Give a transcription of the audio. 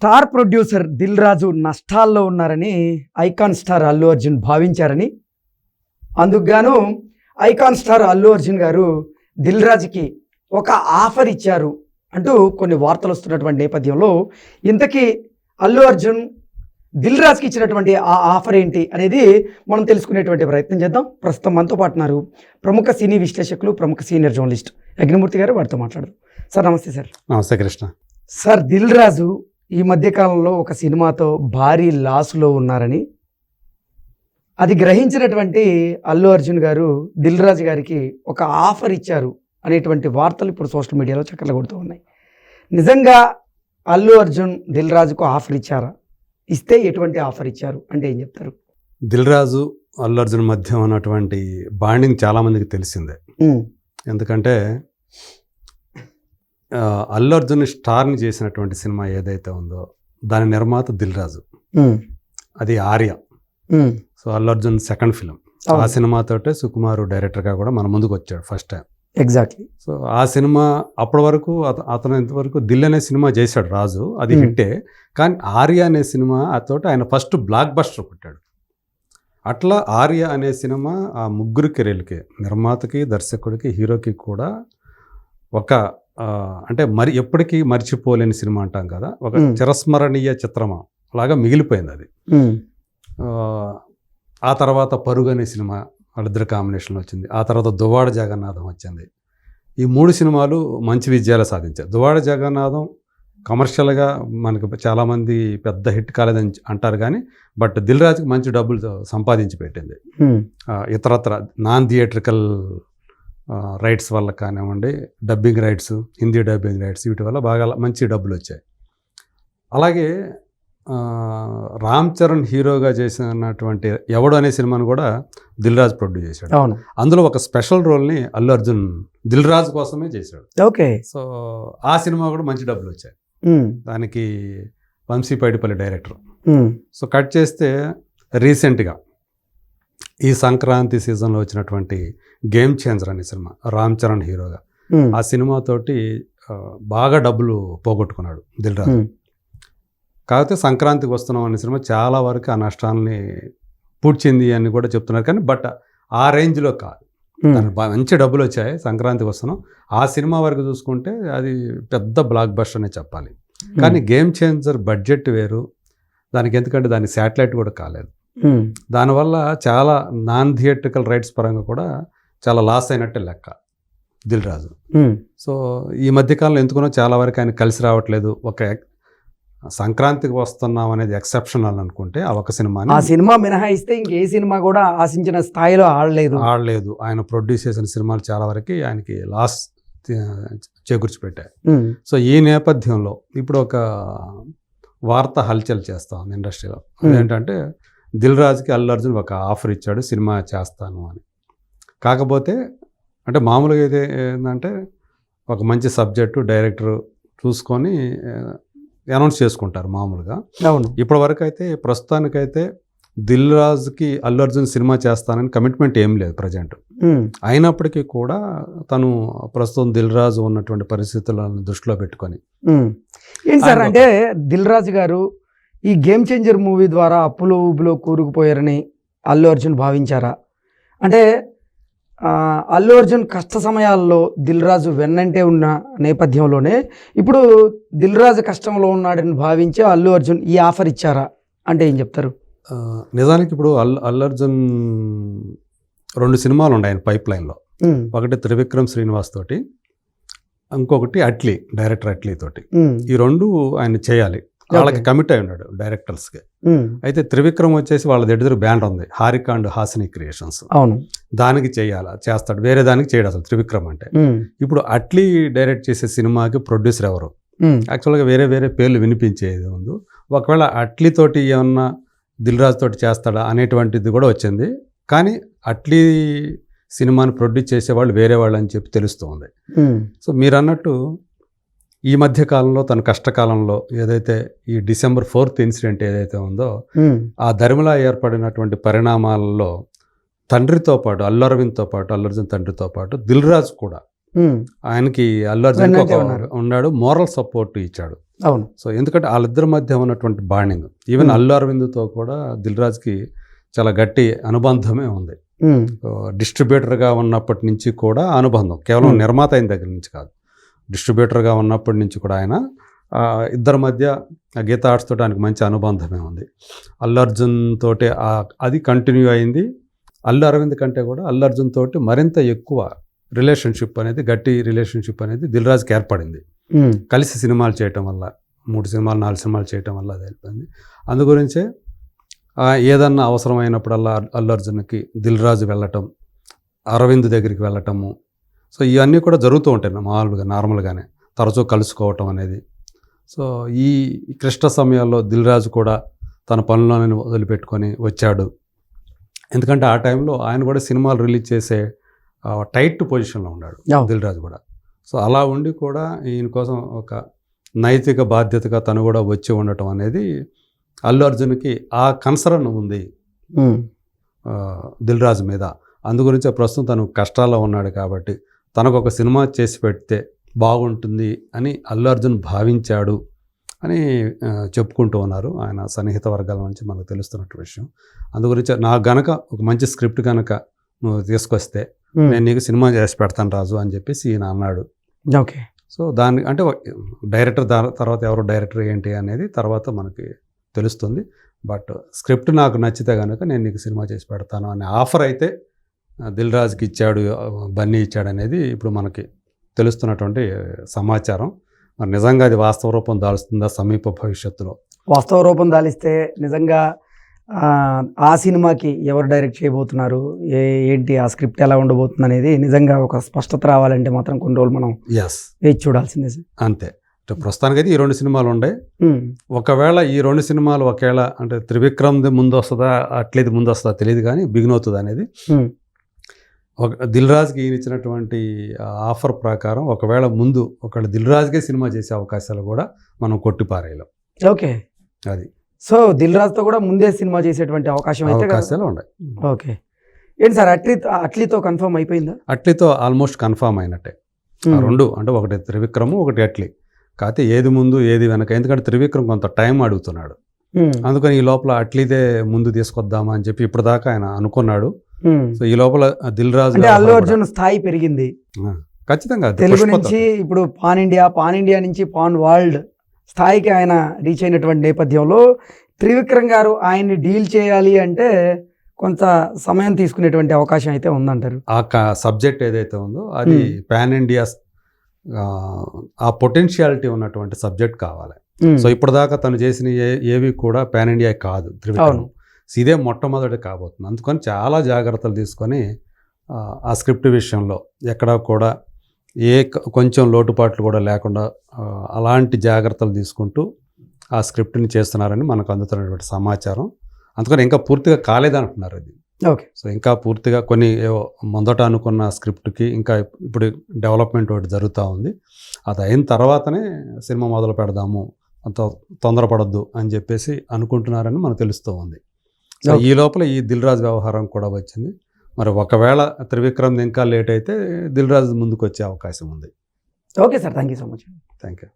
Star producer Dil Raju నష్టాల్లో ఉన్నారని icon star Allu Arjun భావించారని. అందుకు గాను ఐకాన్ స్టార్ అల్లు అర్జున్ గారు దిల్ రాజుకి ఒక ఆఫర్ ఇచ్చారు అంటూ కొన్ని వార్తలు వస్తున్నటువంటి నేపథ్యంలో ఇంతకీ అల్లు అర్జున్ దిల్ రాజుకి ఇచ్చినటువంటి ఆ ఆఫర్ ఏంటి అనేది మనం తెలుసుకునేటువంటి ప్రయత్నం చేద్దాం. ప్రస్తుతం మనతో పాటు ఉన్నారు ప్రముఖ సినీ విశ్లేషకులు ప్రముఖ సీనియర్ జర్నలిస్ట్ అగ్నిమూర్తి గారు వారితో మాట్లాడరు సార్ నమస్తే సార్. నమస్తే కృష్ణ. సార్ దిల్ రాజు ఈ మధ్యకాలంలో ఒక సినిమాతో భారీ లాస్లో ఉన్నారని అది గ్రహించినటువంటి అల్లు అర్జున్ గారు దిల్ రాజు గారికి ఒక ఆఫర్ ఇచ్చారు అనేటువంటి వార్తలు ఇప్పుడు సోషల్ మీడియాలో చక్కర్లు కొడుతూ ఉన్నాయి. నిజంగా అల్లు అర్జున్ దిల్ రాజుకు ఆఫర్ ఇచ్చారా? ఇస్తే ఎటువంటి ఆఫర్ ఇచ్చారు? అంటే ఏం చెప్తారు? దిల్ రాజు అల్లు అర్జున్ మధ్య ఉన్నటువంటి బాండింగ్ చాలా మందికి తెలిసిందే ఎందుకంటే అల్లు అర్జున్ స్టార్ని చేసినటువంటి సినిమా ఏదైతే ఉందో దాని నిర్మాత దిల్ రాజు అది Arya. So Allu Arjun second film. ఆ సినిమాతోటే సుకుమారు డైరెక్టర్గా కూడా మన ముందుకు వచ్చాడు ఫస్ట్ టైం. ఎగ్జాక్ట్లీ సో ఆ సినిమా అప్పటి వరకు అత- అతను ఇంతవరకు దిల్ అనే సినిమా చేశాడు రాజు. అది. హిట్టే. కానీ ఆర్య అనే సినిమా అతోటి ఆయన ఫస్ట్ బ్లాక్ బస్టర్ కొట్టాడు. అట్లా ఆర్య అనే సినిమా ఆ ముగ్గురు కెరీర్లకి నిర్మాతకి దర్శకుడికి హీరోకి కూడా ఒక అంటే మరి ఎప్పటికీ మర్చిపోలేని సినిమా అంటాం కదా. ఒక. చిరస్మరణీయ చిత్రమా? లాగా మిగిలిపోయింది అది. ఆ, తర్వాత పరుగు అనే సినిమా వాళ్ళిద్దరు కాంబినేషన్లో వచ్చింది. ఆ తర్వాత దువాడ జగన్నాథం వచ్చింది. ఈ మూడు సినిమాలు మంచి విజయాలు సాధించాయి. దువాడ జగన్నాథం కమర్షియల్గా మనకు చాలామంది పెద్ద హిట్ కాలేదని అంటారు కానీ బట్ దిల్ రాజుకి మంచి డబ్బులు సంపాదించి పెట్టింది. ఇతరత్ర నాన్ థియేట్రికల్ రైట్స్ వల్ల కానివ్వండి dubbing rights Hindi dubbing rights వీటి వల్ల బాగా మంచి డబ్బులు వచ్చాయి. అలాగే రామ్ చరణ్ హీరోగా చేసినటువంటి ఎవడు అనే సినిమాను కూడా దిల్ రాజు ప్రొడ్యూస్ చేశాడు. అవును. అందులో ఒక స్పెషల్ రోల్ని అల్లు అర్జున్ దిల్ రాజు కోసమే చేశాడు. ఓకే. సో ఆ సినిమా కూడా మంచి డబ్బులు వచ్చాయి. దానికి Vamshi Paidipally director so cut చేస్తే రీసెంట్గా ఈ సంక్రాంతి సీజన్లో వచ్చినటువంటి గేమ్ చేంజర్ అనే సినిమా రామ్ చరణ్ హీరోగా. ఆ సినిమాతోటి బాగా డబ్బులు పోగొట్టుకున్నాడు దిల్ రాజు కాకపోతే సంక్రాంతికి వస్తున్నాం అనే సినిమా చాలా వరకు ఆ నష్టాలని పూడ్చింది అని కూడా చెప్తున్నారు. కానీ బట్ ఆ రేంజ్లో కాదు. మంచి డబ్బులు వచ్చాయి సంక్రాంతికి వస్తున్నాం. ఆ సినిమా వరకు చూసుకుంటే అది పెద్ద బ్లాక్ బస్టర్ అనే చెప్పాలి. కానీ గేమ్ చేంజర్ బడ్జెట్ వేరు. దానికి ఎందుకంటే దానికి శాటిలైట్ కూడా కాలేదు. దానివల్ల చాలా నాన్ థియేట్రికల్ రైట్స్ పరంగా కూడా చాలా లాస్ అయినట్టే లెక్క దిల్ రాజు. సో ఈ మధ్యకాలంలో ఎందుకునో చాలా వరకు ఆయన కలిసి రావట్లేదు. ఒక సంక్రాంతికి వస్తున్నాం అనేది ఎక్సెప్షనల్ అనుకుంటే ఆ ఒక సినిమాని ఆ సినిమా మినహాయిస్తే ఇంకే సినిమా కూడా ఆశించిన స్థాయిలో ఆడలేదు. ఆడలేదు. ఆయన ప్రొడ్యూస్ చేసిన సినిమాలు చాలా వరకు ఆయనకి లాస్ చేకూర్చి పెట్టాయి ఉమ్, సో ఈ నేపథ్యంలో ఇప్పుడు ఒక వార్త హల్చల్ చేస్తా ఉంది ఇండస్ట్రీలో. అదేంటంటే దిల్ రాజుకి అల్లు అర్జున్ ఒక ఆఫర్ ఇచ్చాడు సినిమా చేస్తాను అని. కాకపోతే అంటే మామూలుగా అయితే ఏంటంటే ఒక మంచి సబ్జెక్టు డైరెక్టర్ చూసుకొని అనౌన్స్ చేసుకుంటారు మామూలుగా. అవును. ఇప్పటి వరకు అయితే ప్రస్తుతానికైతే దిల్ రాజుకి అల్లు అర్జున్ సినిమా చేస్తానని కమిట్మెంట్ ఏం లేదు ప్రజెంట్. అయినప్పటికీ కూడా తను ప్రస్తుతం దిల్ రాజు ఉన్నటువంటి పరిస్థితులను దృష్టిలో పెట్టుకొని. ఏంటి సార్ అంటే దిల్ రాజు గారు ఈ గేమ్ చేంజర్ మూవీ ద్వారా అప్పులో ఊబిలో కూరుకుపోయారని అల్లు అర్జున్ భావించారా? అంటే అల్లు అర్జున్ కష్ట సమయాల్లో దిల్ రాజు వెన్నంటే ఉన్న నేపథ్యంలోనే ఇప్పుడు దిల్ రాజు కష్టంలో ఉన్నాడని భావించి అల్లు అర్జున్ ఈ ఆఫర్ ఇచ్చారా? అంటే ఏం చెప్తారు? నిజానికి ఇప్పుడు అల్ అల్లు అర్జున్ రెండు సినిమాలు ఉన్నాయి ఆయన పైప్ లైన్లో ఒకటి త్రివిక్రమ్ శ్రీనివాస్ తోటి ఇంకొకటి అట్లీ డైరెక్టర్ అట్లీ తోటి. ఈ రెండు ఆయన చేయాలి. వాళ్ళకి. కమిట్ అయి ఉన్నాడు డైరెక్టర్స్కి అయితే త్రివిక్రమ్ వచ్చేసి వాళ్ళ దగ్గర బ్యాండ్ ఉంది. హారిక అండ్ హాసిని క్రియేషన్స్ అవును. దానికి చేయాలా? చేస్తాడు. వేరే దానికి చేయడు అసలు త్రివిక్రమ్ అంటే. ఇప్పుడు అట్లీ డైరెక్ట్ చేసే సినిమాకి ప్రొడ్యూసర్ ఎవరు? యాక్చువల్గా వేరే వేరే పేర్లు వినిపించేది ఉంది ఒకవేళ అట్లీ తోటి ఏమన్నా దిల్ రాజు తోటి చేస్తాడా అనేటువంటిది కూడా వచ్చింది. కానీ అట్లీ సినిమాని ప్రొడ్యూస్ చేసేవాళ్ళు వేరే వాళ్ళు అని చెప్పి తెలుస్తుంది. సో మీరు అన్నట్టు ఈ మధ్య కాలంలో తన కష్టకాలంలో ఏదైతే ఈ డిసెంబర్ ఫోర్త్ ఇన్సిడెంట్ ఏదైతే ఉందో ఆ ధర్మలా ఏర్పడినటువంటి పరిణామాలలో తండ్రితో పాటు అల్లు అరవింద్తో పాటు అల్లు అర్జున్ తండ్రితో పాటు దిల్ రాజు కూడా ఆయనకి అల్లు అర్జున్. ఉన్నాడు మోరల్ సపోర్ట్ ఇచ్చాడు. అవును. సో ఎందుకంటే వాళ్ళిద్దరి మధ్య ఉన్నటువంటి బాండింగ్ ఈవెన్. అల్లు అరవింద్తో కూడా దిల్ రాజుకి చాలా గట్టి అనుబంధమే ఉంది. డిస్ట్రిబ్యూటర్గా ఉన్నప్పటి నుంచి కూడా అనుబంధం కేవలం. నిర్మాత అయిన దగ్గర నుంచి కాదు. డిస్ట్రిబ్యూటర్గా ఉన్నప్పటి నుంచి కూడా ఆయన ఇద్దరి మధ్య ఆ గీత ఆర్ట్స్ తోటి ఆయనకు మంచి అనుబంధమే ఉంది. అల్లు అర్జున్ తోటి అది కంటిన్యూ అయింది. అల్లు అరవింద్ కంటే కూడా అల్లు అర్జున్ తోటి మరింత ఎక్కువ రిలేషన్షిప్ అనేది గట్టి రిలేషన్షిప్ అనేది దిల్ రాజుకి ఏర్పడింది కలిసి సినిమాలు చేయటం వల్ల మూడు సినిమాలు నాలుగు సినిమాలు చేయటం వల్ల అది అయిపోయింది అందు గురించే ఆ, ఏదన్నా అవసరమైనప్పుడల్లా అల్లు అర్జున్కి దిల్ రాజు వెళ్ళటం అరవింద్ దగ్గరికి వెళ్ళటము సో ఇవన్నీ కూడా జరుగుతూ ఉంటాయి మామూలుగా నార్మల్గానే. తరచూ కలుసుకోవటం అనేది. సో ఈ క్లిష్ట సమయాల్లో దిల్ రాజు కూడా తన పనులను వదిలిపెట్టుకొని వచ్చాడు. ఎందుకంటే ఆ టైంలో ఆయన కూడా సినిమాలు రిలీజ్ చేసే టైట్ పొజిషన్లో ఉన్నాడు అవును. దిల్ రాజు కూడా. సో అలా ఉండి కూడా ఈయన కోసం ఒక నైతిక బాధ్యతగా తను కూడా వచ్చి ఉండటం అనేది అల్లు అర్జున్కి ఆ కన్సర్న్ ఉంది. ఉమ్, ఆ, దిల్ రాజు మీద. అందు గురించి ప్రస్తుతం తను కష్టాల్లో ఉన్నాడు కాబట్టి. తనకు ఒక సినిమా చేసి పెడితే బాగుంటుంది అని అల్లు అర్జున్ భావించాడు అని చెప్పుకుంటూ ఉన్నారు ఆయన సన్నిహిత వర్గాల నుంచి మనకు తెలుస్తున్నట్టు విషయం. అందు గురించి నాకు గనక ఒక మంచి స్క్రిప్ట్ కనుక నువ్వు తీసుకొస్తే నేను నీకు సినిమా చేసి పెడతాను రాజు అని చెప్పేసి ఈయన అన్నాడు. ఓకే. సో దాన్ని అంటే డైరెక్టర్ తర్వాత ఎవరు డైరెక్టర్ ఏంటి అనేది తర్వాత మనకి తెలుస్తుంది. బట్ స్క్రిప్ట్ నాకు నచ్చితే కనుక నేను నీకు సినిమా చేసి పెడతాను అనే ఆఫర్ అయితే దిల్ రాజుకి ఇచ్చాడు బన్నీ ఇచ్చాడు అనేది ఇప్పుడు మనకి తెలుస్తున్నటువంటి సమాచారం. మరి నిజంగా అది వాస్తవ రూపం దాల్స్తుందా సమీప భవిష్యత్తులో? వాస్తవ రూపం దాలిస్తే నిజంగా ఆ, సినిమాకి ఎవరు డైరెక్ట్ చేయబోతున్నారు? ఏ ఏంటి ఆ స్క్రిప్ట్ ఎలా ఉండబోతుంది అనేది నిజంగా ఒక స్పష్టత రావాలంటే మాత్రం కొన్ని రోజులు మనం ఎస్ వేచి చూడాల్సిందే. అంతే. అంటే ప్రస్తుతానికైతే ఈ రెండు సినిమాలు ఉండే. ఒకవేళ ఈ రెండు సినిమాలు ఒకవేళ అంటే త్రివిక్రమ్ది ముందు వస్తుందా అట్లేది ముందు వస్తుందా తెలియదు కానీ బిగిన్ అవుతుంది అనేది ఒక దిల్ రాజుకి ఈయన ఇచ్చినటువంటి ఆఫర్ ప్రకారం ఒకవేళ ముందు ఒకవేళ దిల్ రాజుకే సినిమా చేసే అవకాశాలు కూడా మనం కొట్టిపారేయలేం. ఓకే. అది. సో దిల్ రాజుతో కూడా ముందే సినిమా చేసేటువంటి అవకాశం అయితే? అవకాశాలు ఉన్నాయి. ఓకే. ఏంటి సార్ అట్లీ అట్లీతో కన్ఫర్మ్ అయిపోయిందా? అట్లీతో ఆల్మోస్ట్ కన్ఫామ్ అయినట్టే. రెండు అంటే ఒకటి త్రివిక్రము ఒకటి అట్లీ. కాకపోతే ఏది ముందు ఏది వెనక ఎందుకంటే త్రివిక్రమ్ కొంత టైం అడుగుతున్నాడు. అందుకని ఈ లోపల అట్లీదే ముందు తీసుకొద్దామా అని చెప్పి ఇప్పటిదాకా ఆయన అనుకున్నాడు. సో ఈ లోపల దిల్ రాజు అంటే అల్లు అర్జున్ స్థాయి పెరిగింది. ఖచ్చితంగా తెలుగు. నుంచి ఇప్పుడు పాన్ ఇండియా పాన్ ఇండియా నుంచి పాన్ వరల్డ్ స్థాయికి ఆయన రీచ్ అయినటువంటి నేపథ్యంలో త్రివిక్రమ్ గారు ఆయన్ని డీల్ చేయాలి అంటే కొంత సమయం తీసుకునేటువంటి అవకాశం అయితే ఉందంటారు. ఆ సబ్జెక్ట్ ఏదైతే ఉందో అది. పాన్ ఇండియా ఆ పొటెన్షియాలిటీ ఉన్నటువంటి సబ్జెక్ట్ కావాలి. సో ఇప్పటిదాకా తను చేసిన ఏవి కూడా పాన్ ఇండియా కాదు త్రివిక్రమ్. ఇదే మొట్టమొదటి కాబోతుంది. అందుకని చాలా జాగ్రత్తలు తీసుకొని ఆ, స్క్రిప్ట్ విషయంలో ఎక్కడా కూడా ఏ కొంచెం లోటుపాట్లు కూడా లేకుండా అలాంటి జాగ్రత్తలు తీసుకుంటూ ఆ స్క్రిప్ట్ని చేస్తున్నారని మనకు అందుతున్నటువంటి సమాచారం. అందుకని ఇంకా పూర్తిగా కాలేదంటున్నారు అది. ఓకే. సో ఇంకా పూర్తిగా కొన్ని మొదట అనుకున్న స్క్రిప్ట్కి ఇంకా ఇప్పుడు డెవలప్మెంట్ ఒకటి జరుగుతూ ఉంది. అది అయిన తర్వాతనే సినిమా మొదలు పెడదాము అంత తొందరపడద్దు అని చెప్పేసి అనుకుంటున్నారని మనకు తెలుస్తూ ఉంది. సో. ఈ లోపల ఈ దిల్ రాజు వ్యవహారం కూడా వచ్చింది. మరి ఒకవేళ త్రివిక్రమ్ ఇంకా లేట్ అయితే దిల్ రాజు ముందుకు వచ్చే అవకాశం ఉంది. Okay sir. Thank you so much. Thank you